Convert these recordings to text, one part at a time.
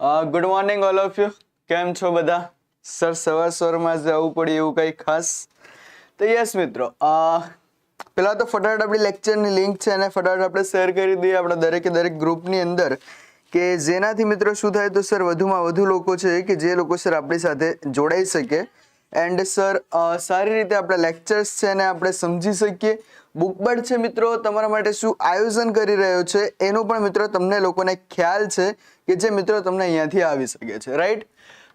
Good morning all of you કેમ છો બધા? સર, સવાર સવારમાં જ આવવું પડે એવું કંઈ ખાસ? તો યસ મિત્રો. પહેલાં તો ફટાફટ આપણી લેક્ચરની લિંક છે અને ફટાફટ આપણે શેર કરી દઈએ આપણા દરેકે દરેક ગ્રુપની અંદર કે જેનાથી મિત્રો શું થાય તો સર, વધુમાં વધુ લોકો છે કે જે લોકો સર આપણી સાથે જોડાઈ શકે. એન્ડ સર સારી રીતે આપણા લેક્ચર્સ છે અને આપણે સમજી શકીએ. બુકબર્ડ છે મિત્રો, તમારા માટે શું આયોજન કરી રહ્યો છે એનો પણ મિત્રો તમને લોકોને ખ્યાલ છે. કે જે મિત્રો તમને અહીંયાથી આવી શકે છે રાઈટ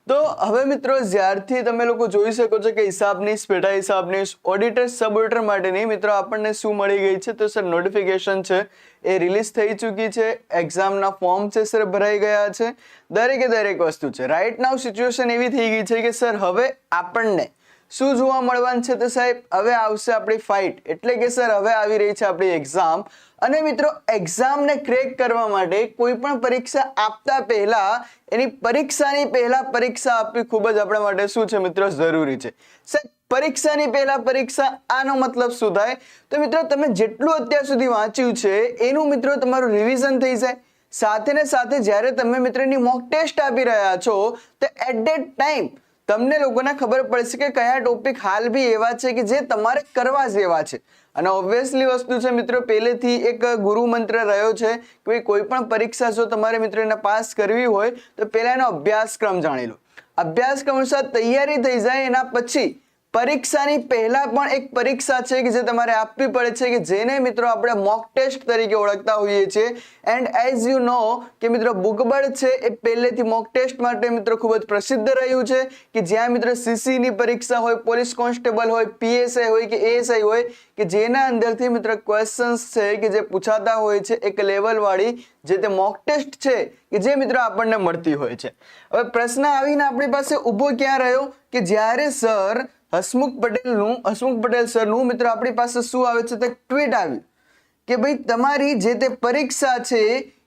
તો હવે મિત્રો જ્યારથી તમે લોકો જોઈ શકો છો કે હિસાબની પેટા હિસાબની ઓડિટર સબ ઓડિટર માટેની મિત્રો આપણને શું મળી ગઈ છે, તો સર નોટિફિકેશન છે, એ રિલીઝ થઈ ચૂકી છે એક્ઝામના ફોર્મ છે, સર ભરાઈ ગયા છે, દરેકે દરેક વસ્તુ છે. રાઈટ નાવ સિચ્યુએશન એવી થઈ ગઈ છે કે સર હવે આપણને શું જોવા મળવાનું છે તો સાહેબ, હવે આવશે આપણી ફાઇટ એટલે કે સર હવે આવી રહી છે આપણી એક્ઝામ અને મિત્રો એક્ઝામને ક્રેક કરવા માટે કોઈ પણ પરીક્ષા આપતા પહેલા, એની પરીક્ષાની પહેલા પરીક્ષા આપવી ખૂબ જ આપણા માટે શું છે મિત્રો, જરૂરી છે. સાહેબ, પરીક્ષાની પહેલા પરીક્ષા આનો મતલબ શું થાય? તો મિત્રો, તમે જેટલું અત્યાર સુધી વાંચ્યું છે, એનું મિત્રો તમારું રિવિઝન થઈ જાય. સાથે ને સાથે જ્યારે તમે મિત્રની મોક ટેસ્ટ આપી રહ્યા છો, તો એટ ધેટ ટાઈમ તમને લોકોને ખબર પડશે કે કયા ટોપિક હાલ બી એવા છે કે જે તમારે કરવા જેવા છે. અને ઓબ્વિયસલી વસ્તુ છે મિત્રો, પહેલેથી એક ગુરુ મંત્ર રહ્યો છે કે કોઈ પણ પરીક્ષા જો તમારે મિત્રો એને પાસ કરવી હોય, તો પહેલા એનો અભ્યાસક્રમ જાણી લો. અભ્યાસક્રમ અનુસાર તૈયારી થઈ જાય એના પછી પરીક્ષાની પહેલા પણ એક પરીક્ષા છે કે જે તમારે આપવી પડે છે કે જેને મિત્રો આપણે મોક ટેસ્ટ તરીકે ઓળખતા હોઈએ છીએ. એન્ડ એઝ યુ નો કે મિત્રો બુકબળ છે એ પહેલેથી મોક ટેસ્ટ માટે મિત્રો ખૂબ જ પ્રસિદ્ધ રહ્યું છે કે જ્યાં મિત્રો સીસીની પરીક્ષા હોય, પોલીસ કોન્સ્ટેબલ હોય પીએસઆઈ હોય કે એએસઆઈ હોય, કે જેના અંદરથી મિત્રો ક્વેશ્ચન્સ છે કે જે પૂછાતા હોય છે એક લેવલવાળી જે તે મોક ટેસ્ટ છે કે જે મિત્રો આપણને મળતી હોય છે. હવે પ્રશ્ન આવીને આપણી પાસે ઊભો ક્યાં રહ્યો? કે જ્યારે સર હસમુખ પટેલનું, હસમુખ પટેલ સરનું મિત્રો આપણી પાસે શું આવે છે તો ટ્વીટ આવ્યું કે ભાઈ, તમારી જે તે પરીક્ષા છે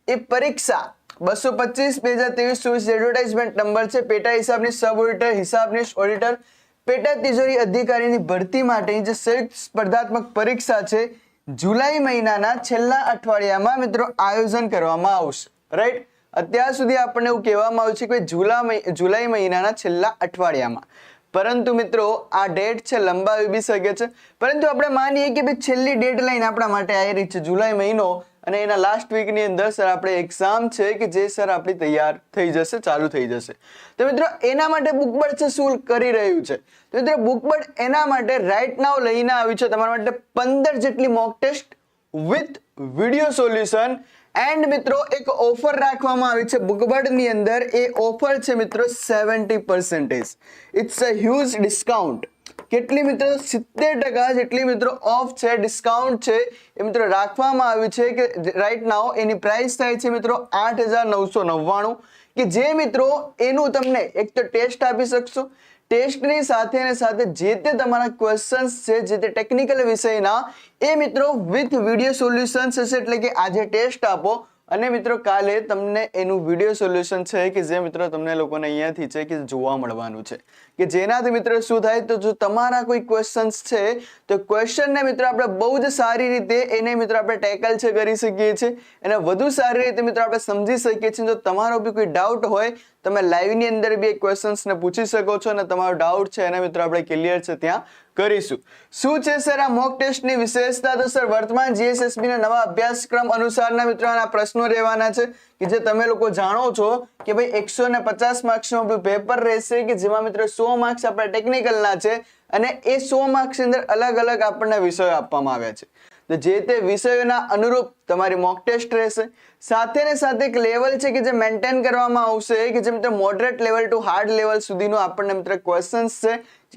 એ પરીક્ષા બસો પચીસ, બે હજાર ત્રેવીસ, ચોવીસ એડવર્ટાઇઝમેન્ટ નંબર છે. પેટા હિસાબની સબ ઓડિટર હિસાબની ઓડિટર પેટા તિજોરી અધિકારીની ભરતી માટેની જે સંયુક્ત સ્પર્ધાત્મક પરીક્ષા છે, જુલાઈ મહિનાના છેલ્લા અઠવાડિયામાં મિત્રો આયોજન કરવામાં આવશે. રાઈટ અત્યાર સુધી આપણને એવું કહેવામાં આવ્યું છે કે જુલા જુલાઈ મહિનાના છેલ્લા અઠવાડિયામાં. પરંતુ મિત્રો, આ ડેટ છે લંબાવી બી શકે છે. પરંતુ આપણે માનીએ કે ભાઈ છેલ્લી ડેટ લાઈન આપણા માટે આવી રહી છે, જુલાઈ મહિનો. અને એના લાસ્ટ વીકની અંદર સર આપણે એક્ઝામ છે કે જે સર આપણી તૈયાર થઈ જશે, ચાલુ થઈ જશે. તો મિત્રો, એના માટે બુકબર્ડ છે, શું કરી રહ્યું છે? તો મિત્રો બુકબર્ડ એના માટે રાઈટ નાવ લઈને આવ્યું છે તમારા માટે પંદર જેટલી mock test with video solution and મિત્રો, એક ઓફર રાખવામાં આવી છે બુકબર્ડની અંદર. એ ઓફર છે મિત્રો seventy percentage it's a huge discount કેટલી મિત્રો? સિત્તેર ટકા જેટલી મિત્રો ઓફ છે ડિસ્કાઉન્ટ છે. એ મિત્રો રાખવામાં આવ્યું છે કે રાઈટ નાવ એની પ્રાઇસ થાય છે મિત્રો આઠ હજાર નવસો નવ્વાણું. કે જે મિત્રો, એનું તમને એક તો ટેસ્ટ આપી શકશો. ટેસ્ટની સાથે અને સાથે જે તે તમારા ક્વેશ્ચન્સ છે, જે તે ટેકનિકલ વિષયના, એ મિત્રો વિથ વીડિયો સોલ્યુશન્સ હશે એટલે કે આજે ટેસ્ટ આપો. અને મિત્રો કાલે તમને એનું વીડિયો સોલ્યુશન છે કે જે મિત્રો તમને લોકોને અહીંયાથી છે કે જોવા મળવાનું છે. કે જેનાથી મિત્રો શું થાય? તો જો તમારા કોઈ ક્વેશ્ચન્સ છે, તો ક્વેશ્ચનને મિત્રો આપણે બહુ જ સારી રીતે એને મિત્રો આપણે ટેકલ છે, કરી શકીએ છીએ. એને વધુ સારી રીતે મિત્રો આપણે સમજી શકીએ છીએ. જો તમારો બી કોઈ ડાઉટ હોય તમે લાઈવની અંદર બી એ ક્વેશ્ચન્સને પૂછી શકો છો અને તમારો ડાઉટ છે એને મિત્રો આપણે ક્લિયર છે ત્યાં કરીશું. શું છે સર આ મોક ટેસ્ટની વિશેષતા? તો સર વર્તમાન જીએસએસબીના નવા અભ્યાસક્રમ અનુસારના મિત્રો આના પ્રશ્નો રહેવાના છે કે જે તમે લોકો જાણો છો કે ભાઈ એકસો ને પચાસ માર્ક્સનું આપણું પેપર રહેશે કે જેમાં મિત્રો સો માર્ક્સ આપણા ટેકનિકલના છે અને એ સો માર્ક્સની અંદર અલગ અલગ આપણને વિષયો આપવામાં આવ્યા છે. તો જે તે વિષયોના અનુરૂપ તમારી મોક ટેસ્ટ રહેશે. સાથે ને સાથે એક લેવલ છે કે જે મેન્ટેન કરવામાં આવશે, કે જે મિત્ર moderate level to hard level સુધીનું આપણને મિત્ર ક્વેશ્ચન્સ છે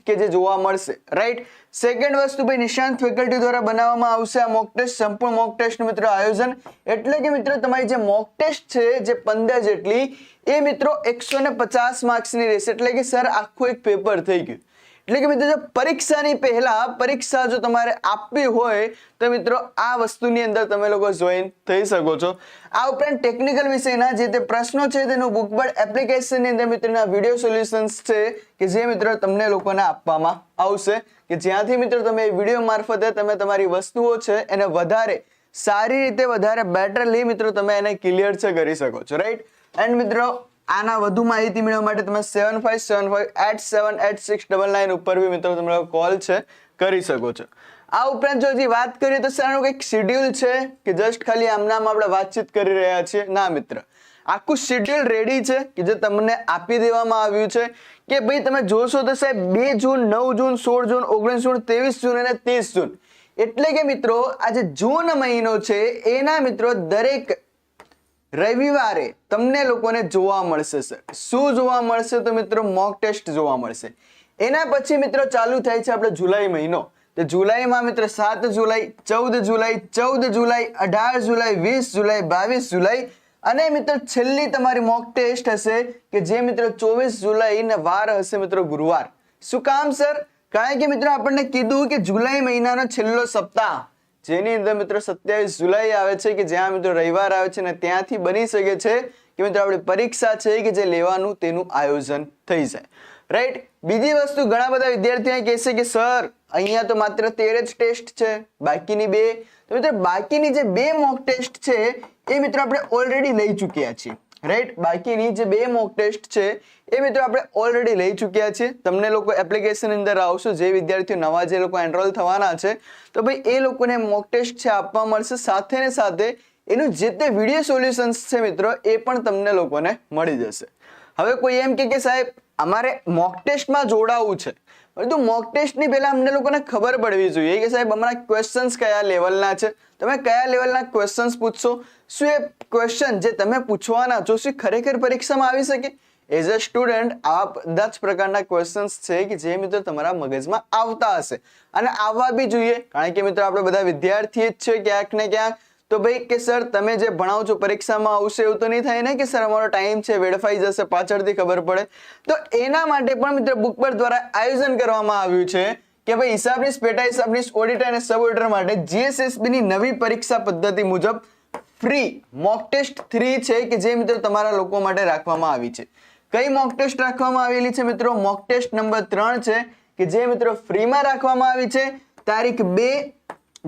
કે જે જોવા મળશે રાઈટ સેકન્ડ વસ્તુ ભાઈ નિશાંત ફેકલ્ટી દ્વારા બનાવવામાં આવશે આ મોક ટેસ્ટ સંપૂર્ણ મોક ટેસ્ટ મિત્રો આયોજન. એટલે કે મિત્રો તમારી જે મોક ટેસ્ટ છે, જે પંદર જેટલી, એ મિત્રો એકસો ને પચાસ માર્ક્સની રહેશે. એટલે કે સર, આખું એક પેપર થઈ ગયું. એટલે કે મિત્રો જો પરીક્ષાની પહેલા પરીક્ષા જો તમારે આપવી હોય, તો મિત્રો, આ વસ્તુની અંદર તમે લોકો જોઈન થઈ શકો છો. આ ઉપરાંત ટેકનિકલ વિષયના જે તે પ્રશ્નો છે, તેનું બુકબર્ડ એપ્લિકેશનની અંદર મિત્રોના વીડિયો સોલ્યુશન્સ છે, કે જે મિત્રો તમને લોકોને આપવામાં આવશે. કે જ્યાંથી મિત્રો તમે વીડિયો મારફતે તમે તમારી વસ્તુઓ છે, એને વધારે, સારી રીતે વધારે બેટરલી મિત્રો તમે એને ક્લિયર છે, કરી શકો છો રાઈટ એન્ડ મિત્રો આના વધુ માહિતી મેળવવા માટે તમે seven five seven five eight seven eight six double nine ઉપર બી મિત્રો તમારો કોલ છે, કરી શકો છો. આ ઉપરાંત જો હજી વાત કરીએ તો સર આનું કંઈક શેડ્યુલ છે કે જસ્ટ ખાલી આમનામ આપણે વાતચીત કરી રહ્યા છીએ. ના મિત્ર, આખું શેડ્યુલ રેડી છે કે જે તમને આપી દેવામાં આવ્યું છે કે ભાઈ તમે જોશો તો સાહેબ બે જૂન, નવ જૂન, સોળ જૂન, ઓગણીસ જૂન, ત્રેવીસ જૂન અને ત્રીસ જૂન. એટલે કે મિત્રો આ જે જૂન મહિનો છે, એના મિત્રો દરેક રવિવારે તમને લોકોને જોવા મળશે સર શું જોવા મળશે તો મિત્રો મોક ટેસ્ટ જોવા મળશે. એના પછી મિત્રો ચાલુ થાય છે આપણે જુલાઈ મહિનો. તો જુલાઈમાં મિત્રો સાત જુલાઈ, ચૌદ જુલાઈ ચૌદ જુલાઈ, અઢાર જુલાઈ, વીસ જુલાઈ, બાવીસ જુલાઈ અને મિત્રો છેલ્લી તમારી મોક ટેસ્ટ હશે કે જે મિત્રો ચોવીસ જુલાઈ ને વાર હશે મિત્રો ગુરુવાર. શું કામ સર કારણ કે મિત્રો આપણને કીધું કે જુલાઈ મહિનાનો છેલ્લો સપ્તાહ. જેની અંદર મિત્રો સત્યાવીસ જુલાઈ આવે છે કે જ્યાં મિત્રો રવિવાર આવે છે અને ત્યાંથી બની શકે છે કે મિત્રો આપણી પરીક્ષા છે કે જે લેવાનું તેનું આયોજન થઈ જાય. રાઈટ બીજી વસ્તુ ઘણા બધા વિદ્યાર્થીઓ કહેશે કે, સર, અહીંયા તો માત્ર તેર જ ટેસ્ટ છે, બાકીની બે. તો મિત્રો, બાકીની જે બે મોક ટેસ્ટ છે, એ મિત્રો આપણે ઓલરેડી લઈ ચૂક્યા છીએ. રાઈટ બાકીની જે બે મોક ટેસ્ટ છે, એ મિત્રો આપણે ઓલરેડી લઈ ચૂક્યા છીએ. તમને લોકો એપ્લિકેશન અંદર આવશો, જે વિદ્યાર્થીઓ નવા જે લોકો એનરોલ થવાના છે, તો ભાઈ એ લોકોને મોક ટેસ્ટ છે, આપવા મળશે. સાથે ને સાથે એનું જે તે વીડિયો સોલ્યુશન્સ છે મિત્રો, એ પણ તમને લોકોને મળી જશે. હવે કોઈ એમ કે સાહેબ, અમારે મોક ટેસ્ટમાં જોડાવું છે. પરંતુ મોક ટેસ્ટની પહેલાં અમને લોકોને ખબર પડવી જોઈએ કે સાહેબ અમારા ક્વેશ્ચન્સ કયા લેવલના છે? તમે કયા લેવલના ક્વેશ્ચન્સ પૂછશો? શું એ ક્વેશ્ચન જે તમે પૂછવાના છો, શું ખરેખર પરીક્ષામાં આવી શકે? એઝ અ સ્ટુડન્ટ આ બધા જ પ્રકારના ક્વેશ્ચન્સ છે કે જે મિત્રો તમારા મગજમાં આવતા હશે. અને આવવા બી જોઈએ. કારણ કે મિત્રો, આપણે બધા વિદ્યાર્થી જ છે ક્યાંક ને ક્યાંક. તો ભાઈ કે સર, તમે જે ભણાવો છો પરીક્ષામાં આવશે એવું તો નહીં થાય ને કે સર, અમારો ટાઈમ છે, વેડફાઈ જશે, પાછળથી ખબર પડે? તો એના માટે પણ મિત્રો બુક પર દ્વારા આયોજન કરવામાં આવ્યું છે કે ભાઈ હિસાબનીશ, પેટા હિસાબનીશ ઓડિટર અને સબ ઓડિટર માટે જીએસએસબીની નવી પરીક્ષા પદ્ધતિ મુજબ ફ્રી મોક ટેસ્ટ થ્રી છે કે જે મિત્રો તમારા લોકો માટે રાખવામાં આવી છે. કઈ મોક ટેસ્ટ રાખવામાં આવેલી છે મિત્રો? મોક ટેસ્ટ નંબર ત્રણ છે કે જે મિત્રો ફ્રીમાં રાખવામાં આવી છે. તારીખ બે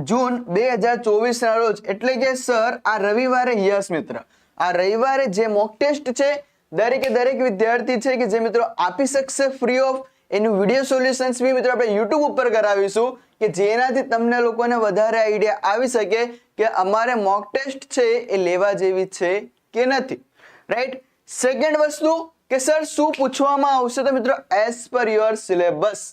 જૂન બે હજાર ચોવીસ ના રોજ. એટલે કે સર, આ રવિવારે યસ મિત્ર. આ રવિવારે જે મોક ટેસ્ટ છે, દરેકે દરેક વિદ્યાર્થી છે કે જે મિત્રો આપી શકશે ફ્રી ઓફ એનું વીડિયો સોલ્યુશન્સ બી મિત્રો આપણે યુટ્યુબ ઉપર કરાવીશું કે જેનાથી તમને લોકોને વધારે આઈડિયા આવી શકે કે અમારે મોક ટેસ્ટ છે એ લેવા જેવી છે કે નથી. રાઈટ સેકન્ડ વસ્તુ કે સર, શું પૂછવામાં આવશે તો મિત્રો એઝ પર યોર સિલેબસ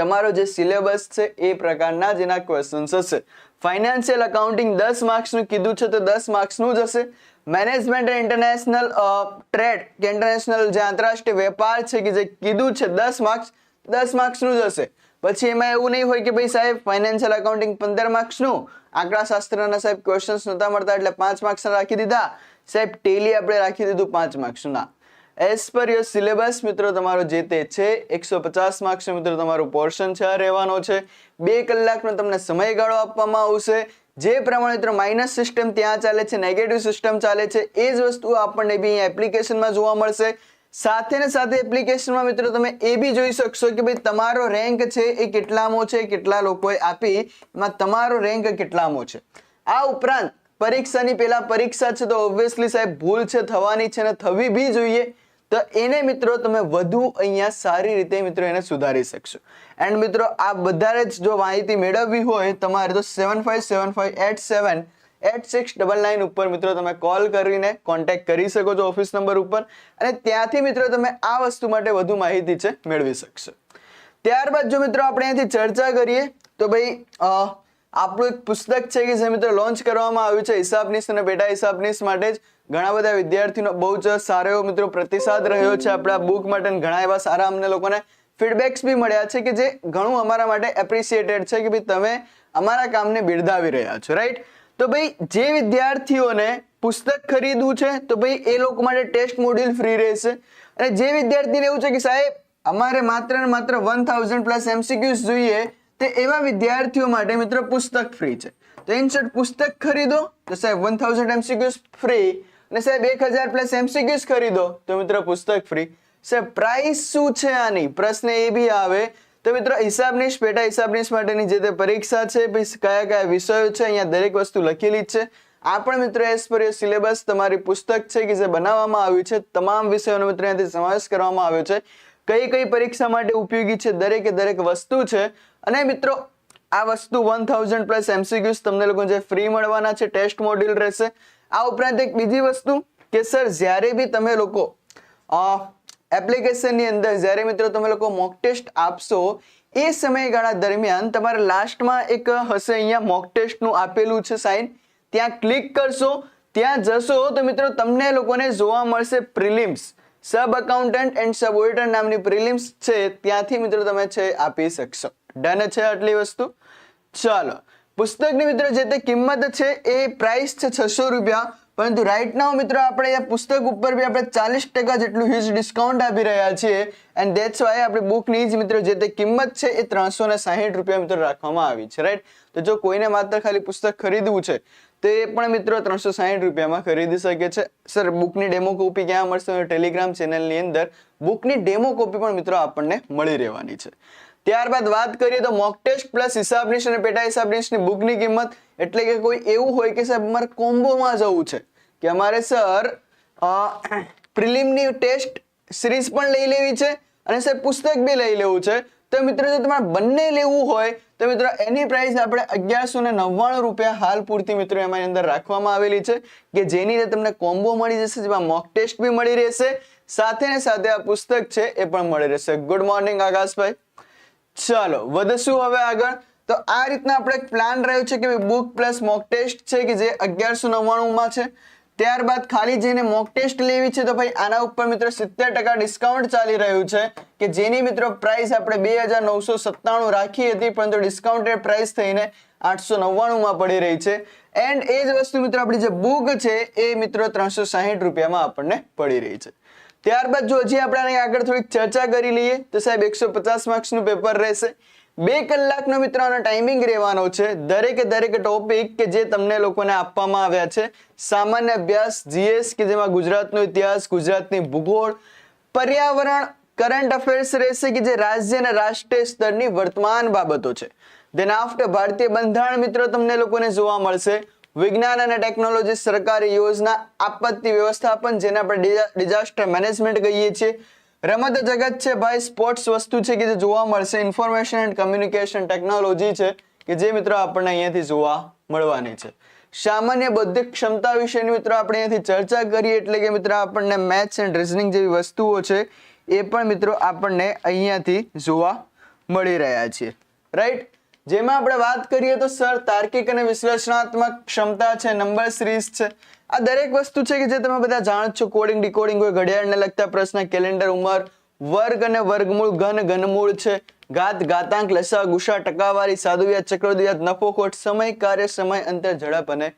તમારો જે સિલેબસ છે એ પ્રકારના જેના ક્વેશ્ચન્સ હશે. ફાઇનાન્શિયલ અકાઉન્ટિંગ દસ માર્ક્સનું કીધું છે તો દસ માર્ક્સનું જ હશે. મેનેજમેન્ટ ઇન્ટરનેશનલ ટ્રેડ કે ઇન્ટરનેશનલ જે આંતરરાષ્ટ્રીય વેપાર છે કે જે કીધું છે દસ માર્ક્સ દસ માર્ક્સનું જ હશે. પછી એમાં એવું નહીં હોય કે ભાઈ સાહેબ ફાઇનાન્શિયલ અકાઉન્ટિંગ પંદર માર્ક્સનું આંકડા શાસ્ત્રના સાહેબ ક્વેશ્ચન્સ નહોતા મળતા એટલે પાંચ માર્ક્સના રાખી દીધા. સાહેબ ટેલી આપણે રાખી દીધું પાંચ માર્ક્સનું એઝ પર યોર સિલેબસ મિત્રો, તમારો જે તે છે એકસો પચાસ માર્ક્સ મિત્રો, તમારું પોર્શન છે રહેવાનો છે. બે કલાકનો તમને સમયગાળો આપવામાં આવશે. જે પ્રમાણે, મિત્રો માઇનસ સિસ્ટમ ત્યાં ચાલે છે નેગેટિવ સિસ્ટમ ચાલે છે, એ જ વસ્તુ આપણને બી એપ્લિકેશનમાં જોવા મળશે. સાથે ને સાથે એપ્લિકેશનમાં મિત્રો, તમે એ બી જોઈ શકશો કે ભાઈ તમારો રેન્ક છે એ કેટલામો છે, કેટલા લોકોએ આપી, એમાં તમારો રેન્ક કેટલામો છે. આ ઉપરાંત પરીક્ષાની પહેલાં પરીક્ષા છે તો ઓબ્વિયસલી સાહેબ ભૂલ છે, થવાની છે ને થવી બી જોઈએ. તો એને મિત્રો તમે વધુ અહીંયા સારી રીતે મિત્રો એને સુધારી શકશો. એન્ડ મિત્રો, આ બધા જ જો માહિતી મેળવવી હોય, તમારે તો seven five seven five eight seven eight six double nine ઉપર મિત્રો તમે કોલ કરીને કોન્ટેક્ટ કરી શકો છો ઓફિસ નંબર ઉપર અને ત્યાંથી મિત્રો તમે આ વસ્તુ માટે વધુ માહિતી છે મેળવી શકશો. ત્યારબાદ જો મિત્રો આપણે અહીંથી ચર્ચા કરીએ, તો ભાઈ આપણું એક પુસ્તક છે કે જે મિત્રો લોન્ચ કરવામાં આવ્યું છે હિસાબનીસ અને બેટા હિસાબનીસ માટે જ. ઘણા બધા વિદ્યાર્થીનો બહુ જ સારો એવો મિત્રો પ્રતિસાદ રહ્યો છે આપણા બુક માટે ઘણા એવા સારા અમને લોકોને ફીડબેક્સ બી મળ્યા છે કે જે ઘણું અમારા માટે એપ્રિસિએટેડ છે કે ભાઈ તમે અમારા કામને બિરદાવી રહ્યા છો રાઈટ તો ભાઈ જે વિદ્યાર્થીઓને પુસ્તક ખરીદવું છે, તો ભાઈ એ લોકો માટે ટેસ્ટ મોડ્યુલ ફ્રી રહેશે. અને જે વિદ્યાર્થીને એવું છે કે સાહેબ, અમારે માત્ર ને માત્ર વન થાઉઝન્ડ પ્લસ એમસીક્યુઝ જોઈએ, તે એવા વિદ્યાર્થીઓ માટે મિત્રો પુસ્તક ફ્રી છે. તો ઇન્સર્ટ પુસ્તક ખરીદો, તો સાહેબ વન થાઉઝન્ડ એમસીક્યુઝ ફ્રી અને સાહેબ, એક હજાર પ્લસ એમસીક્યુઝ ખરીદો. તો મિત્રો, પુસ્તક ફ્રી સાહેબ પ્રાઇસ શું છે આની? પ્રશ્ન એ બી આવે. તો મિત્રો હિસાબનીશ પેટા હિસાબનીશ માટેની જે તે પરીક્ષા છે કયા કયા વિષયો છે, અહીંયા દરેક વસ્તુ લખેલી જ છે. આ પણ મિત્રો એસ પર સિલેબસ તમારી પુસ્તક છે કે જે બનાવવામાં આવ્યું છે, તમામ વિષયોનો મિત્રો અહીંયાથી સમાવેશ કરવામાં આવ્યો છે. કઈ કઈ પરીક્ષા માટે ઉપયોગી છે, દરેકે દરેક વસ્તુ છે. અને મિત્રો, આ વસ્તુ વન થાઉઝન્ડ પ્લસ એમસીક્યુઝ તમને લોકો જે ફ્રી મળવાના છે ટેસ્ટ મોડ્યુલ રહેશે. આ ઉપરાંત એક બીજી વસ્તુ કે સર, જ્યારે બી તમે લોકો એપ્લિકેશનની અંદર જ્યારે મિત્રો તમે લોકો મોક ટેસ્ટ આપશો, એ સમયગાળા દરમિયાન તમારે લાસ્ટમાં એક હશે અહીંયા મોક ટેસ્ટનું આપેલું છે સાઇન ત્યાં ક્લિક કરશો, ત્યાં જશો તો મિત્રો તમને લોકોને જોવા મળશે prelims sub accountant and sub auditor નામની પ્રિલિમ્સ છે, ત્યાંથી મિત્રો તમે છે આપી શકશો. ડન છે આટલી વસ્તુ? ચાલો. પુસ્તકની મિત્રો જે તે કિંમત છે એ પ્રાઇસ છે છસો રૂપિયા. પરંતુ રાઈટ નાઉ મિત્રો આપણે આ પુસ્તક ઉપર બી આપણે ચાલીસ ટકા જેટલું હ્યુજ ડિસ્કાઉન્ટ આપી રહ્યા છીએ. એન્ડ દેટ્સ વાય આપણી બુકની જ મિત્રો જે તે કિંમત છે એ ત્રણસો ને સાહીઠ રૂપિયા મિત્રો રાખવામાં આવી છે રાઈટ તો જો કોઈને માત્ર ખાલી પુસ્તક ખરીદવું છે, તો એ પણ મિત્રો ત્રણસો સાહીઠ રૂપિયામાં ખરીદી શકે છે. સર બુકની ડેમો કોપી ક્યાં મળશે? ટેલિગ્રામ ચેનલની અંદર. બુકની ડેમો કોપી પણ મિત્રો આપણને મળી રહેવાની છે. ત્યારબાદ વાત કરીએ તો મોક ટેસ્ટ પ્લસ હિસાબ નિશ અને પેટા હિસાબ નિશની બુકની કિંમત. એટલે કે કોઈ એવું હોય કે સાહેબ, અમારે કોમ્બોમાં જવું છે. કે અમારે સર પ્રિલિમની ટેસ્ટ સિરીઝ પણ લઈ લેવી છે અને સાહેબ, પુસ્તક બી લઈ લેવું છે. તો મિત્રો, જો તમારે બંને લેવું હોય, તો મિત્રો, એની પ્રાઇસ આપણે અગિયારસો ને નવ્વાણું રૂપિયા હાલ પૂરતી મિત્રો એમાં અંદર રાખવામાં આવેલી છે કે જેની તમને કોમ્બો મળી જશે, જેમાં મોક ટેસ્ટ બી મળી રહેશે. સાથે ને સાથે આ પુસ્તક છે એ પણ મળી રહેશે. ગુડ મોર્નિંગ આકાશભાઈ. ચાલો, વધશું હવે આગળ. તો આ રીતના આપણે એક પ્લાન રહ્યો છે કે બુક પ્લસ મોક ટેસ્ટ છે કે જે અગિયારસો નવ્વાણુંમાં છે. ત્યારબાદ ખાલી જેને મોક ટેસ્ટ લેવી છે તો ભાઈ આના ઉપર મિત્રો સિત્તેર ટકા ડિસ્કાઉન્ટ ચાલી રહ્યું છે કે જેની મિત્રો પ્રાઇસ આપણે બે હજાર નવસો સત્તાણું રાખી હતી, પરંતુ ડિસ્કાઉન્ટેડ પ્રાઇસ થઈને આઠસો નવ્વાણુંમાં પડી રહી છે. એન્ડ એ જ વસ્તુ મિત્રો આપણી જે બુક છે એ મિત્રો ત્રણસો સાહીઠ રૂપિયામાં આપણને પડી રહી છે. ત્યારબાદ જો હજી આપણે આની આગળ થોડીક ચર્ચા કરી લઈએ, તો સાહેબ એકસો પચાસ માર્ક્સનું પેપર રહેશે. બે કલાકનો મિત્રોનો ટાઈમિંગ રહેવાનો છે. દરેકે દરેક ટોપિક કે જે તમને લોકોને આપવામાં આવ્યા છે, સામાન્ય અભ્યાસ, જીએસ કે જેમાં ગુજરાતનો ઇતિહાસ, ગુજરાતની ભૂગોળ, પર્યાવરણ કરંટ અફેર્સ રહેશે કે જે રાજ્ય અને રાષ્ટ્રીય સ્તરની વર્તમાન બાબતો છે. દેન આફ્ટર ભારતીય બંધારણ મિત્રો તમને લોકોને જોવા મળશે. વિજ્ઞાન અને ટેકનોલોજી સરકારી યોજના આપત્તિ વ્યવસ્થાપન, જેને આપણે ડિઝાસ્ટર મેનેજમેન્ટ કહીએ છીએ. રમત જગત છે ભાઈ, સ્પોર્ટ્સ વસ્તુ છે કે જે જોવા મળશે. ઇન્ફોર્મેશન એન્ડ કમ્યુનિકેશન ટેકનોલોજી છે કે જે મિત્રો આપણને અહીંયાથી જોવા મળવાની છે. સામાન્ય બૌદ્ધિક ક્ષમતા વિશેની મિત્રો આપણે અહીંયાથી ચર્ચા કરીએ, એટલે કે મિત્રો આપણને મેથ્સ એન્ડ રિઝનિંગ જેવી વસ્તુઓ છે, એ પણ મિત્રો આપણને અહીંયાથી જોવા મળી રહ્યા છે રાઈટ જેમાં આપણે વાત કરીએ તો સર, તાર્કિક અને વિશ્લેષણાત્મક ક્ષમતા છે, નંબર સિરીઝ છે. આ દરેક વસ્તુ છે કે જે તમે બધા જાણો છો. કોડિંગ ડીકોડિંગ હોય ઘડિયાળને લગતા પ્રશ્ન કેલેન્ડર ઉંમર, વર્ગ અને વર્ગમૂળ, ઘન, ઘનમૂળ છે. ઘાત ઘાતાંક લસા, ગુસા, ટકાવારી, સાદુવ્યાજ ચક્રવ્યાત નફો ખોટ સમય, કાર્ય, સમય, અંતર, ઝડપ અને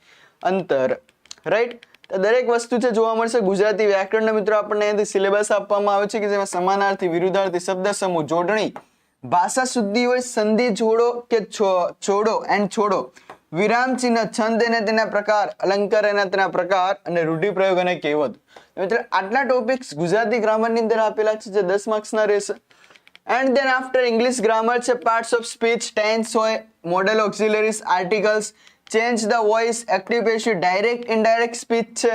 અંતર. રાઈટ દરેક વસ્તુ છે જોવા મળશે. ગુજરાતી વ્યાકરણના મિત્રો આપણને અહીંથી સિલેબસ આપવામાં આવે છે કે જેમાં સમાનાર્થી, વિરુદ્ધાર્થી શબ્દ સમૂહ જોડણી ભાષા શુદ્ધિ હોય, સંધિ જોડો કે છોડો એન્ડ છોડો. વિરામ, ચિહ્ન, છંદ અને તેના પ્રકાર, અલંકાર અને તેના પ્રકાર અને રૂઢિપ્રયોગ અને કહેવત. મિત્રો, આટલા ટોપિક્સ ગુજરાતી ગ્રામરની અંદર આપેલા છે, જે દસ માર્ક્સના રહેશે. And then after English grammar છે પાર્ટ્સ ઓફ સ્પીચ ટેન્સ હોય modal auxiliaries articles change the voice active passive direct indirect speech છે.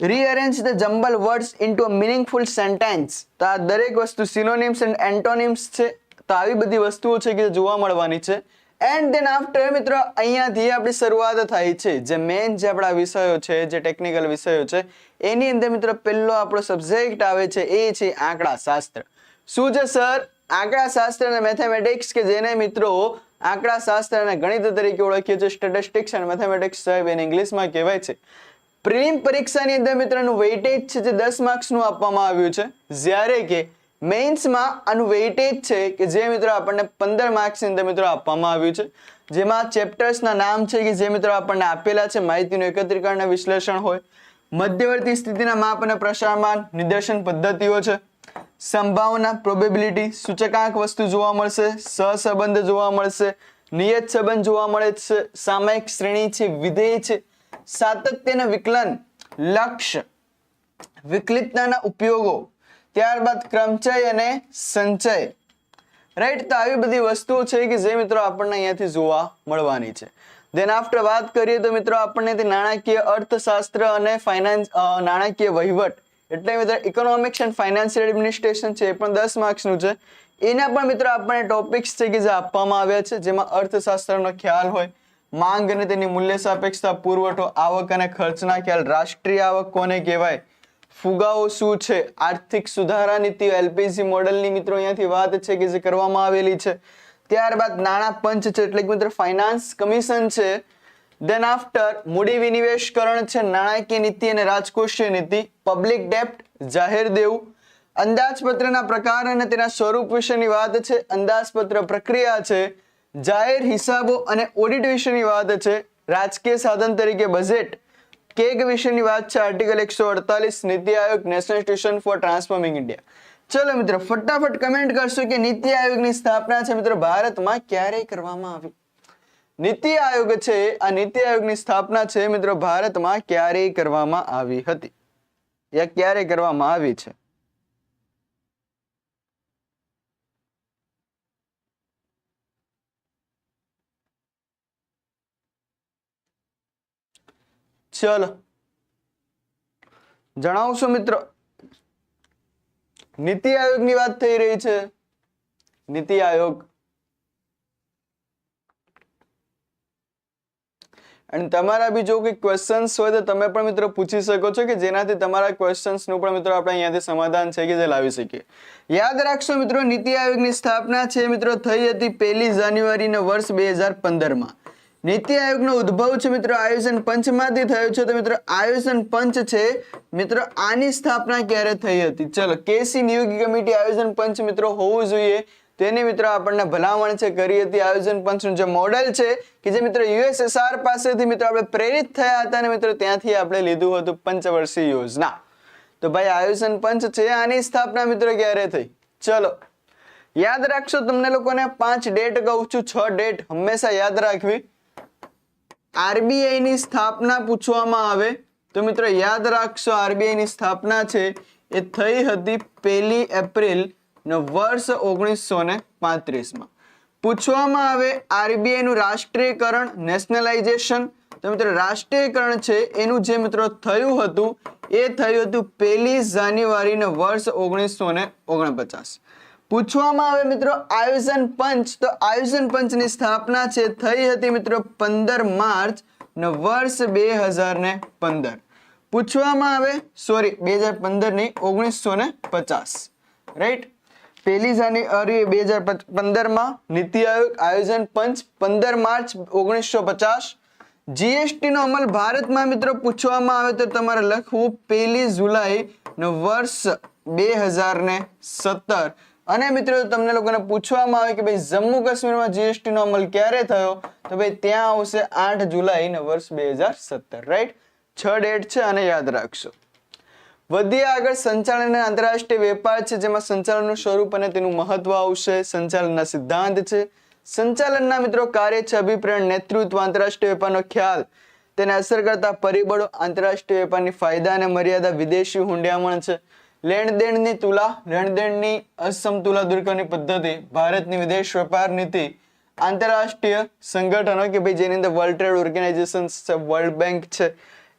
Rearrange the jumble words into a meaningful sentence તો આ દરેક વસ્તુ સિનોનિમ્સ એન્ડ એન્ટોનિમ્સ છે. તો આવી બધી વસ્તુઓ છે કે જોવા મળવાની છે. એન્ડ દેન આફ્ટર મિત્રો, અહીંયાથી આપણી શરૂઆત થાય છે. જે મેઇન જે આપણા વિષયો છે, જે ટેકનિકલ વિષયો છે, એની અંદર મિત્રો પહેલો આપણો સબ્જેક્ટ આવે છે એ છે આંકડા શાસ્ત્ર. શું છે સર આંકડા શાસ્ત્ર અને મેથેમેટિક્સ કે જેને મિત્રો આંકડા શાસ્ત્ર અને ગણિત તરીકે ઓળખીએ છીએ સ્ટેટિસ્ટિક્સ અને મેથેમેટિક્સ સાહેબ એને ઇંગ્લિશમાં કહેવાય છે. પ્રિલિમ પરીક્ષાની અંદર મિત્રોનું વેઇટેજ છે જે દસ માર્ક્સનું આપવામાં આવ્યું છે. જ્યારે કે મેઇન્સમાં આનું વેઇટેજ છે કે જે મિત્રો આપણને પંદર માર્ક્સની અંદર મિત્રો આપવામાં આવ્યું છે. જેમાં ચેપ્ટર્સના નામ છે કે જે મિત્રો આપણને આપેલા છે, માહિતીનું એકત્રીકરણ વિશ્લેષણ હોય. મધ્યવર્તી સ્થિતિના માપ અને પ્રસારમાન, નિદર્શન પદ્ધતિઓ છે. સંભાવના પ્રોબેબિલિટી સૂચકાંક વસ્તુ જોવા મળશે, સહસંબંધ જોવા મળશે, નિયત સંબંધ જોવા મળે છે, સામાયિક શ્રેણી છે, વિધેય છે. સાતત્યના વિકલન, લક્ષ્ય, વિકલિતતાના ઉપયોગો ત્યારબાદ ક્રમચય અને સંચય. રાઈટ તો આવી બધી વસ્તુઓ છે કે જે મિત્રો આપણને અહીંયાથી જોવા મળવાની છે. દેન આફ્ટર વાત કરીએ તો મિત્રો આપણને તે નાણાકીય અર્થશાસ્ત્ર અને ફાઇનાન્સ નાણાકીય વહીવટ, એટલે મિત્રો ઇકોનોમિક્સ એન્ડ ફાઇનાન્શિયલ એડમિનિસ્ટ્રેશન છે, એ પણ દસ માર્ક્સનું છે. એના પણ મિત્રો આપણને ટોપિક્સ છે કે જે આપવામાં આવ્યા છે, જેમાં અર્થશાસ્ત્રનો ખ્યાલ હોય, માંગ અને તેની મૂલ્ય સાપેક્ષતા, પુરવઠો, આવક અને ખર્ચના ખ્યાલ, રાષ્ટ્રીય આવક કોને કહેવાય ફુગાવો શું છે? આર્થિક સુધારા નીતિ એલપીસી મોડલની મિત્રો અહીંયાથી વાત છે કે જે કરવામાં આવેલી છે. ત્યારબાદ નાણાં પંચ છે, એટલે કે મિત્રો ફાઇનાન્સ કમિશન છે. દેન આફ્ટર મૂડી વિનિવેશકરણ છે, નાણાકીય નીતિ અને રાજકોષીય નીતિ પબ્લિક ડેપ્ટ જાહેર દેવું. અંદાજપત્રના પ્રકાર અને તેના સ્વરૂપ વિશેની વાત છે. અંદાજપત્ર પ્રક્રિયા છે, જાહેર હિસાબો અને ઓડિટ વિશેની વાત છે. રાજકીય સાધન તરીકે બજેટ કેગ વિશેની વાત છે આર્ટિકલ એકસો અડતાલીસ, NITI Aayog national institution for transforming India ચલો મિત્રો, ફટાફટ કમેન્ટ કરશો કે નીતિ આયોગની સ્થાપના છે મિત્રો ભારતમાં ક્યારે કરવામાં આવી? નીતિ આયોગ છે, આ નીતિ આયોગની સ્થાપના છે મિત્રો ભારતમાં ક્યારે કરવામાં આવી હતી. યા ક્યારે કરવામાં આવી છે? ચલો. જણાવશો મિત્રો. નીતિ આયોગની વાત થઈ રહી છે. નીતિ આયોગ. અને તમારા બી જો કોઈ ક્વેશ્ચન્સ હોય તો તમે પણ મિત્રો પૂછી શકો છો કે જેનાથી તમારા ક્વેશ્ચનનું પણ મિત્રો આપણે અહીંયાથી સમાધાન છે કે જે લાવી શકીએ. યાદ રાખશો મિત્રો, નીતિ આયોગની સ્થાપના છે, મિત્રો, થઈ હતી પહેલી જાન્યુઆરીના વર્ષ બે હજાર પંદરમાં. નીતિ આયોગનો ઉદ્ભવ છે મિત્રો, આયોજન પંચમાંથી થયો છે. તો મિત્રો, આયોજન પંચ છે. મિત્રો, આની સ્થાપના ક્યારે થઈ હતી? ચલો, કેસી નિયોગી કમિટી આયોજન પંચ મિત્રો હોવું જોઈએ. તેની મિત્રો આપણને ભલામણ છે, કરી હતી આયોજન પંચનું જે મોડેલ છે કે જે મિત્રો યુએસએસઆર પાસેથી મિત્રો આપણે પ્રેરિત થયા હતા અને મિત્રો, ત્યાંથી આપણે લીધું હતું પંચવર્ષીય યોજના. તો ભાઈ, આયોજન પંચ છે, આની સ્થાપના મિત્રો ક્યારે થઈ? ચલો, યાદ રાખશો, તમને લોકોને પાંચ ડેટ કહું છું, છ ડેટ હંમેશા યાદ રાખવી. આરબીઆઈ ની સ્થાપના પૂછવામાં આવે, તો મિત્રો યાદ રાખશો આરબીઆઈ ની સ્થાપના છે, એ થઈ હતી પહેલી એપ્રિલ વર્ષ ઓગણીસો ને પાંત્રીસમાં. પૂછવામાં આવે આરબીઆઈ નું રાષ્ટ્રીયકરણ નેશનલાઇઝેશન તો મિત્રો રાષ્ટ્રીયકરણ છે, એનું જે મિત્રો થયું હતું, એ થયું હતું પહેલી જાન્યુઆરીને વર્ષ ઓગણીસો ને ઓગણપચાસ. પૂછવામાં આવે મિત્રો આયોજન પંચ. તો આયોજન પંચની સ્થાપના છે, થઈ હતી મિત્રો પંદર માર્ચ ને વર્ષ બે હજાર ને પંદર. પૂછવામાં આવે સોરી બે હજાર પંદરની ઓગણીસો ને પચાસ. રાઈટ પહેલી જાન્યુઆરી બે હજાર પંદરમાં નીતિ આયોગ, આયોજન પંચ, પંદર માર્ચ ઓગણીસો પચાસ. જીએસટી નો અમલ ભારતમાં મિત્રો પૂછવામાં આવે તો તમારે લખવું, પહેલી જુલાઈ નો વર્ષ બે હજાર ને સત્તર. અને મિત્રો, તમને લોકોને પૂછવામાં આવે કે ભાઈ જમ્મુ કાશ્મીરમાં જીએસટી નો અમલ ક્યારે થયો? તો ભાઈ ત્યાં આવશે આઠ જુલાઈ વર્ષ બે હજાર સત્તર રાઈટ છ ડેટ છે અને યાદ રાખશો. વધીએ આગળ સંચાલન અને આંતરરાષ્ટ્રીય વેપાર છે, જેમાં સંચાલનનું સ્વરૂપ અને તેનું મહત્વ આવશે. સંચાલનના સિદ્ધાંત છે. સંચાલનના મિત્રો, કાર્ય છે અભિપ્રેરણ નેતૃત્વ, આંતરરાષ્ટ્રીય વેપારનો ખ્યાલ. તેને અસર કરતા પરિબળો આંતરરાષ્ટ્રીય વેપારની ફાયદા અને મર્યાદા, વિદેશી હુંડિયામણ છે. લેણ દેણની તુલા, લેણદેણની અસમતુલા દૂર કરવાની પદ્ધતિ, ભારતની વિદેશ વેપાર નીતિ, આંતરરાષ્ટ્રીય સંગઠનો કે ભાઈ જેની અંદર વર્લ્ડ ટ્રેડ ઓર્ગેનાઇઝેશન છે વર્લ્ડ બેંક છે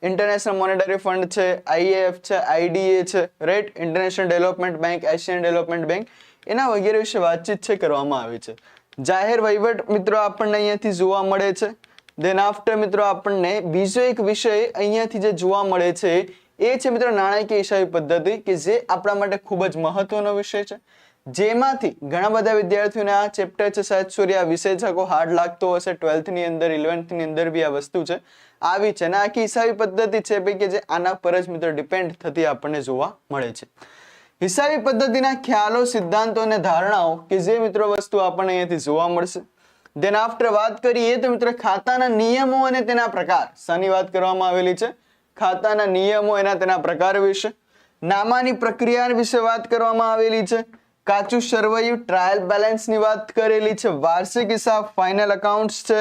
ઇન્ટરનેશનલ મોનેટરી ફંડ છે આઈએએફ છે આઈડીએ છે right international development bank Asian development bank એના વગેરે વિશે વાતચીત છે, કરવામાં આવી છે. જાહેર વહીવટ મિત્રો આપણને અહીંયાથી જોવા મળે છે. દેન આફ્ટર મિત્રો આપણને બીજો એક વિષય અહીંયાથી જે જોવા મળે છે એ છે મિત્રો નાણાકીય હિસાબી પદ્ધતિ કે જે આપણા માટે ખૂબ જ મહત્વનો વિષય છે. જેમાંથી ઘણા બધા વિદ્યાર્થીઓને આ ચેપ્ટર છે, સાહેબ સૂર્ય આ વિષય હાર્ડ લાગતો હશે. ટ્વેલ્થની અંદર ઇલેવન્થની અંદર બી આ વસ્તુ છે. આવી છે. અને આખી હિસાબી પદ્ધતિ છે ભાઈ કે જે આના પર જ મિત્રો ડિપેન્ડ થતી આપણને જોવા મળે છે. હિસાબી પદ્ધતિના ખ્યાલો, સિદ્ધાંતો અને ધારણાઓ કે જે મિત્રો વસ્તુ આપણને અહીંયાથી જોવા મળશે. દેન આફ્ટર વાત કરીએ તો મિત્રો ખાતાના નિયમો અને તેના પ્રકાર. શાની વાત કરવામાં આવેલી છે. ખાતાના નિયમો એના તેના પ્રકાર વિશે, નામાની પ્રક્રિયા વિશે વાત કરવામાં આવેલી છે. કાચું સરવૈયું ટ્રાયલ બેલેન્સની વાત કરેલી છે. વાર્ષિક હિસાબ ફાઇનલ એકાઉન્ટ્સ છે.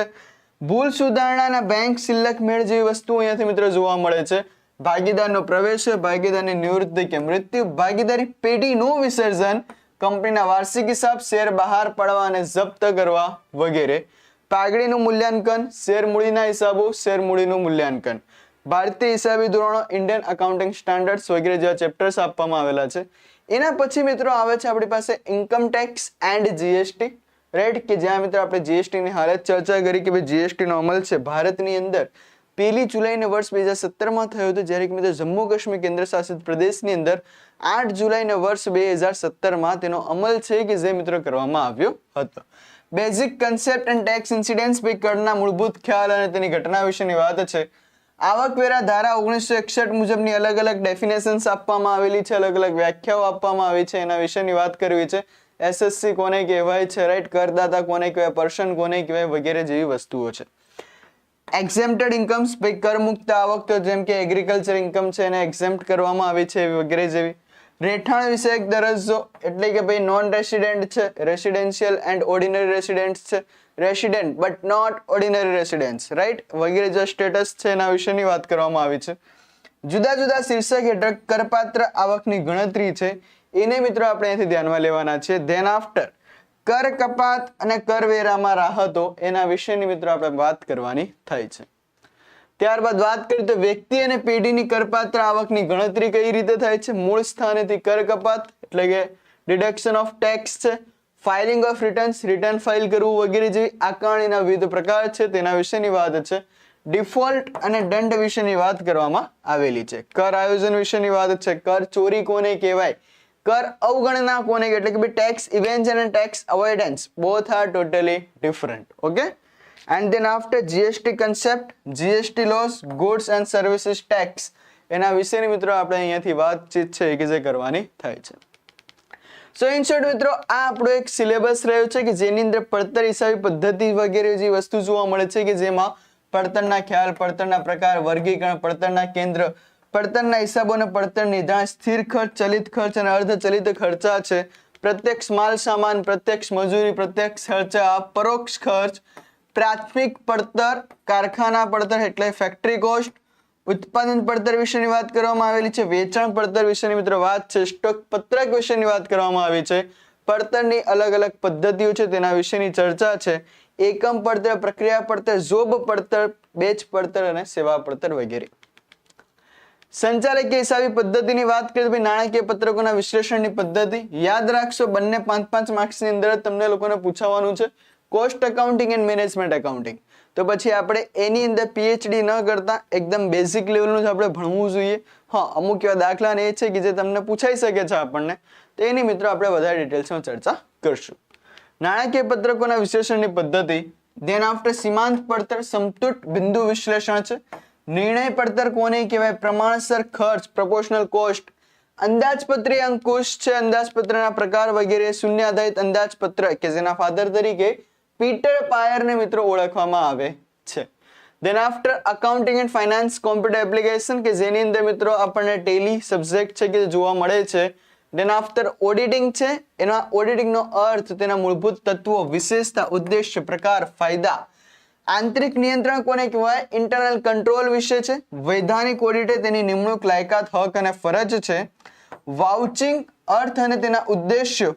ભૂલ સુધારણાના બેંક સિલક મેળ જેવી વસ્તુઓ અહીંયાથી મિત્રો જોવા મળે છે. ભાગીદારનો પ્રવેશ, ભાગીદારની નિવૃત્તિ કે મૃત્યુ, ભાગીદારી પેઢીનું વિસર્જન, કંપનીના વાર્ષિક હિસાબ, શેર બહાર પાડવા અને જપ્ત કરવા વગેરે. પાઘડીનું મૂલ્યાંકન, શેર મૂડીના હિસાબો, શેર મૂડીનું મૂલ્યાંકન. ભારતીય હિસાબી ધોરણો ઇન્ડિયન અકાઉન્ટિંગ સ્ટાન્ડર્ડ્સ વગેરે જેવા ચેપ્ટર્સ આપવામાં આવેલા છે. એના પછી મિત્રો આવે છે આપણી પાસે income tax and GST right કે જ્યાં મિત્રો આપણે જીએસટીની હાલત ચર્ચા કરી કે ભાઈ જીએસટીનો અમલ છે. ભારતની અંદર પહેલી જુલાઈને વર્ષ બે હજાર સત્તરમાં થયો હતો, જ્યારે કે મિત્રો જમ્મુ કાશ્મીર કેન્દ્ર શાસિત પ્રદેશની અંદર આઠ જુલાઈને વર્ષ બે હજાર સત્તરમાં તેનો અમલ છે કે જે મિત્રો કરવામાં આવ્યો હતો. Basic concept and tax incidence બી કરના મૂળભૂત ખ્યાલ અને તેની ઘટના વિશેની વાત છે. આવકવેરા ધારા ઓગણીસો એકસઠ મુજબની અલગ અલગ ડેફિનેશન્સ આપવામાં આવેલી છે, અલગ અલગ વ્યાખ્યાઓ આપવામાં આવી છે. એના વિશેની વાત કરવી છે. એસએસસી કોને કહેવાય છે રાઈટ કરદાતા કોને કહેવાય પર્સન કોને કહેવાય વગેરે જેવી વસ્તુઓ છે. એક્ઝેમ્પ્ટેડ ઇન્કમ્સ ભાઈ કરમુક્ત આવક તો જેમ કે એગ્રીકલ્ચર ઇન્કમ છે, એને એક્ઝેમ્પ્ટ કરવામાં આવી છે વગેરે જેવી રહેઠાણ વિષયક દરજ્જો, એટલે કે ભાઈ નોન રેસિડેન્ટ છે રેસિડેન્શિયલ એન્ડ ઓર્ડિનરી રેસિડેન્ટ છે. Resident but not ordinary residence right વગેરે જે સ્ટેટસ છે એના વિશેની વાત કરવામાં આવી છે. જુદા જુદા શીર્ષક હેઠળ કરપાત્ર આવકની ગણતરી છે. એને મિત્રો આપણે અહીંથી ધ્યાનમાં લેવાના છે. ધેન આફ્ટર કર કપાત અને કરવેરામાં રાહતો, એના વિશેની મિત્રો આપણે વાત કરવાની થાય છે. ત્યારબાદ વાત કરીએ તો વ્યક્તિ અને પેઢીની કરપાત્ર આવકની ગણતરી કઈ રીતે થાય છે? મૂળ સ્થાનેથી કર કપાત, એટલે કે ડિડક્શન ઓફ ટેક્સ છે filing of returns return file કરવું વગેરે જેવી આકારણીના વિવિધ પ્રકાર છે. તેના વિશેની વાત છે. ડિફોલ્ટ અને દંડ વિશેની વાત કરવામાં આવેલી છે. કર આયોજન વિશેની વાત છે. કર ચોરી કોને કહેવાય? કર અવગણના કોને એટલે કે ટેક્સ ઇવેન્જ અને tax avoidance both are totally different okay and then after જીએસટી concept GST laws, goods and services tax. એના વિશેની મિત્રો આપણે અહીંયાથી વાતચીત છે કે જે કરવાની થાય છે. સો ઇન શોર્ટ મિત્રો, આ આપણો એક સિલેબસ રહ્યો છે કે જેની અંદર પડતર હિસાબી પદ્ધતિ વગેરે જે વસ્તુ જોવા મળે છે કે જેમાં પડતરના ખ્યાલ, પડતરના પ્રકાર, વર્ગીકરણ, પડતરના કેન્દ્ર, પડતરના હિસાબો અને પડતર નિધાન સ્થિર ખર્ચ, ચલિત ખર્ચ અને અર્ધ ચલિત ખર્ચા છે. પ્રત્યક્ષ માલ સામાન પ્રત્યક્ષ મજૂરી, પ્રત્યક્ષ ખર્ચા, પરોક્ષ ખર્ચ પ્રાથમિક પડતર, કારખાના પડતર એટલે ફેક્ટરી કોસ્ટ ઉત્પાદન પડતર વિશેની વાત કરવામાં આવેલી છે, વેચાણ પડતર વિશેની મિત્રો વાત છે, સ્ટોક પત્રક વિશેની વાત કરવામાં આવી છે. પડતરની અલગ અલગ પદ્ધતિઓ છે, તેના વિશેની ચર્ચા છે. એકમ પડતર, પ્રક્રિયા પડતર, જોબ પડતર, બેચ પડતર અને સેવા પડતર વગેરે. સંચાલકીય હિસાબી પદ્ધતિની વાત કરીએ તો નાણાકીય પત્રકોના વિશ્લેષણની પદ્ધતિ. યાદ રાખશો, બંને પાંચ પાંચ માર્ક્સની અંદર તમને લોકોને પૂછાવાનું છે. Cost accounting and management accounting. તો પછી આપણે એની અંદર પીએચડી ન કરતા એકદમ બેઝિક લેવલનું જ આપણે ભણવું જોઈએ. હા, અમુક એવા દાખલા ને એ છે કે જે તમને પૂછાઈ શકે છે આપણને. તો એની મિત્રો આપણે વધારે ડિટેલ્સમાં ચર્ચા કરશું. નાણાકીય પત્રકોના વિશ્લેષણની પદ્ધતિ. ધેન આફ્ટર સીમાંત પડતર સમતુટ બિંદુ વિશ્લેષણ છે. નિર્ણય પડતર કોને કહેવાય? પ્રમાણસર ખર્ચ પ્રપોર્શનલ કોસ્ટ અંદાજપત્રીય અંકુશ છે. અંદાજપત્રના પ્રકાર વગેરે. શૂન્ય આધારિત અંદાજપત્ર કે જેના ફાધર તરીકે પીટર પાયરને મિત્રો ઓળખવામાં આવે છે. Then after accounting and finance computer application કે જેની અંદર મિત્રો આપણને ટેલી સબ્જેક્ટ છે કે જોવા મળે છે. દેન આફ્ટર ઓડિટિંગ છે, એના ઓડિટિંગનો અર્થ તેના મૂળભૂત તત્વો, વિશેષતા, ઉદ્દેશ્ય, પ્રકાર, ફાયદા. આંતરિક નિયંત્રણ કોને કહેવાય? ઇન્ટરનલ કંટ્રોલ વિશે છે. વૈધાનિક ઓડિટે તેની નિમણૂક, લાયકાત, હક અને ફરજ છે. વાઉચિંગ અર્થ અને તેના ઉદ્દેશ્યો.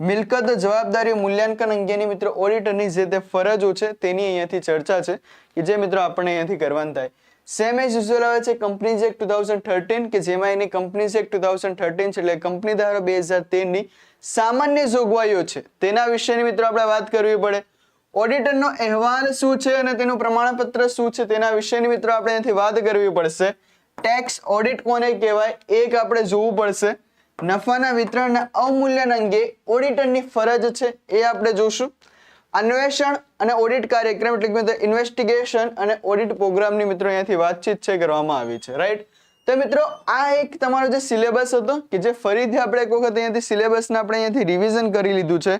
મિલકત જવાબદારી મૂલ્યાંકન અંગેની મિત્રો ઓડિટરની જે તે ફરજો છે તેની અહીંયાથી ચર્ચા છે કે જે મિત્રો આપણે અહીંયાથી કરવાનું થાય. સેમ એઝ યુઝ્યુઅલ આવે છે companies act two thousand thirteen કે જેમાં એની companies act two thousand thirteen છે એટલે કંપની ધારો બે હજાર તેરની સામાન્ય જોગવાઈઓ છે. તેના વિશેની મિત્રો આપણે વાત કરવી પડે. ઓડિટરનો અહેવાલ શું છે અને તેનું પ્રમાણપત્ર શું છે તેના વિશેની મિત્રો આપણે અહીંથી વાત કરવી પડશે. ટેક્સ ઓડિટ કોને કહેવાય? એક આપણે જોવું પડશે. નફાના વિતરણના અવમૂલ્યન અંગે ઓડિટરની ફરજ છે એ આપણે જોશું. અન્વેષણ અને ઓડિટ કાર્યક્રમ એટલે કે મિત્રો ઇન્વેસ્ટિગેશન અને ઓડિટ પ્રોગ્રામની મિત્રો અહીંયાથી વાતચીત છે, કરવામાં આવી છે રાઈટ તો મિત્રો, આ એક તમારો જે સિલેબસ હતો કે જે ફરીથી આપણે એક વખત અહીંયાથી સિલેબસને આપણે અહીંયાથી રિવિઝન કરી લીધું છે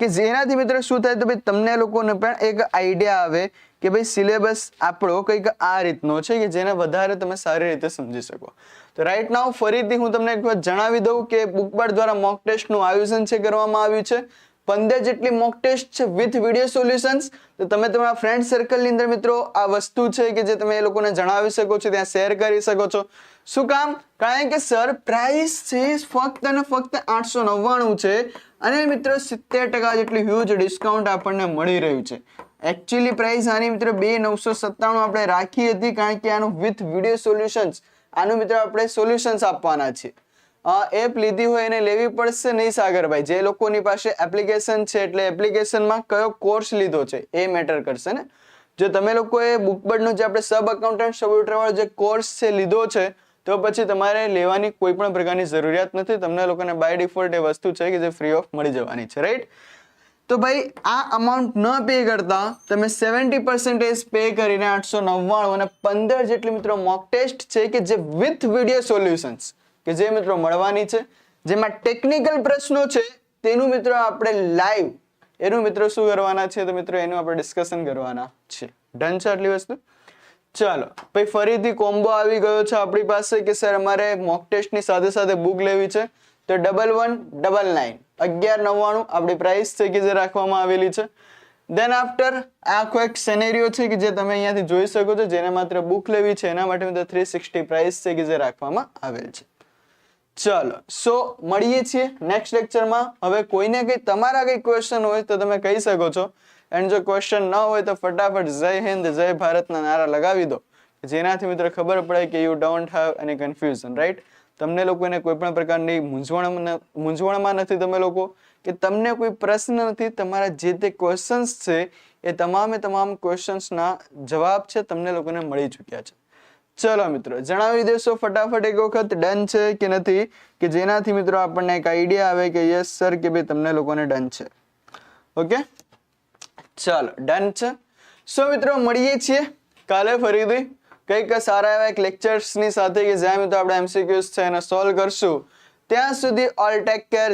કે જેનાથી મિત્રો શું થાય તો ભાઈ તમને લોકોને પણ એક આઈડિયા આવે કે ભાઈ સિલેબસ આપણો કંઈક આ રીતનો છે કે જેને વધારે તમે સારી રીતે સમજી શકો. તો રાઈટ નાવ ફરીથી હું તમને એક વાત જણાવી દઉં કે બુકબાર દ્વારા મોક ટેસ્ટનું આયોજન છે, કરવામાં આવ્યું છે. પંદર જેટલી મોક ટેસ્ટ છે વિથ વીડિયો સોલ્યુશન્સ તો તમે તમારા ફ્રેન્ડ સર્કલની અંદર મિત્રો આ વસ્તુ છે કે જે તમે એ લોકોને જણાવી શકો છો, ત્યાં શેર કરી શકો છો. શું કામ? કારણ કે સર પ્રાઇસ છે ફક્ત અને ફક્ત આઠસો નવ્વાણું છે અને મિત્રો સિત્તેર ટકા જેટલું હ્યુજ ડિસ્કાઉન્ટ આપણને મળી રહ્યું છે. એકચ્યુઅલી પ્રાઇસ આની મિત્રો બે નવસો સત્તાણું આપણે રાખી હતી, કારણ કે આનું વિથ વીડિયો સોલ્યુશન્સ આનું મિત્રો આપણે સોલ્યુશન્સ આપવાના છે. એપ લીધી હોય એને લેવી પડશે નહીં સાગરભાઈ. જે લોકોની પાસે એપ્લિકેશન છે એટલે એપ્લિકેશનમાં કયો કોર્સ લીધો છે એ મેટર કરશે ને. જો તમે લોકોએ બુકબર્ડનો જે આપણે સબ અકાઉન્ટન્ટ સબયુટરવાળો જે કોર્સ છે લીધો છે, તો પછી તમારે લેવાની કોઈ પણ પ્રકારની જરૂરિયાત નથી. તમને લોકોને બાય ડિફોલ્ટ એ વસ્તુ છે કે જે ફ્રી ઓફ મળી જવાની છે રાઈટ તો ભાઈ, આ અમાઉન્ટ ન પે કરતા તમે સેવન્ટી પર્સન્ટેજ પે કરીને આઠસો નવ્વાણું અને પંદર જેટલી મિત્રો મોક ટેસ્ટ છે કે જે વિથ વીડિયો સોલ્યુશન્સ કે જે મિત્રો મળવાની છે. જેમાં ટેકનિકલ પ્રશ્નો છે, તેનું મિત્રો આપણે લાઈવ એનું મિત્રો શું કરવાના છે? તો મિત્રો એનું આપણે ડિસ્કશન કરવાના છે. ડન છે આટલી વસ્તુ? ચાલો, ભાઈ, ફરીથી કોમ્બો આવી ગયો છે આપણી પાસે કે સર અમારે મોક ટેસ્ટની સાથે સાથે બુક લેવી છે. તો ડબલ વન ડબલ નાઇન અગિયાર નવ્વાણું આપણી પ્રાઇસ છે કે જે રાખવામાં આવેલી છે. દેન આફ્ટર આખો એક સેનેરિયો છે કે જે તમે અહીંયાથી જોઈ શકો છો, જેને માત્ર બુક લેવી છે, એના માટે મિત્રો થ્રી સિક્સટી પ્રાઇસ છે કે જે રાખવામાં આવેલ છે. ચાલો સો મળીએ છીએ નેક્સ્ટ લેક્ચરમાં હવે કોઈને કંઈ તમારા કંઈ ક્વેશ્ચન હોય તો તમે કહી શકો છો. એન્ડ જો ક્વેશ્ચન ન હોય તો ફટાફટ જય હિન્દ, જય ભારતના નારા લગાવી દો. જેનાથી મિત્રો ખબર પડે કે you don't have any confusion right તમને લોકોને કોઈ પણ પ્રકારની મૂંઝવણ મૂંઝવણમાં નથી તમે લોકો, કે તમને કોઈ પ્રશ્ન નથી, તમારા જે તે ક્વેશ્ચન્સ છે, એ તમામે તમામ ક્વેશ્ચન્સના જવાબ છે, તમને લોકોને મળી ચૂક્યા છે. ચલો મિત્રો, જણાવી દેશો ફટાફટ એક વખત ડન છે કે નથી, કે જેનાથી મિત્રો આપણને એક આઈડિયા આવે કે યસ સર કે ભાઈ તમને લોકોને ડન છે. ઓકે ચાલો, ડન છે. સો મિત્રો, મળીએ છીએ કાલે ફરીથી. કંઈક સારા એવા એક લેક્ચર્સની સાથે કે જ્યાં મિત્રો આપણે એમસીક્યુઝ છે એને સોલ્વ કરશું. ત્યાં સુધી ઓલ ટેક કેર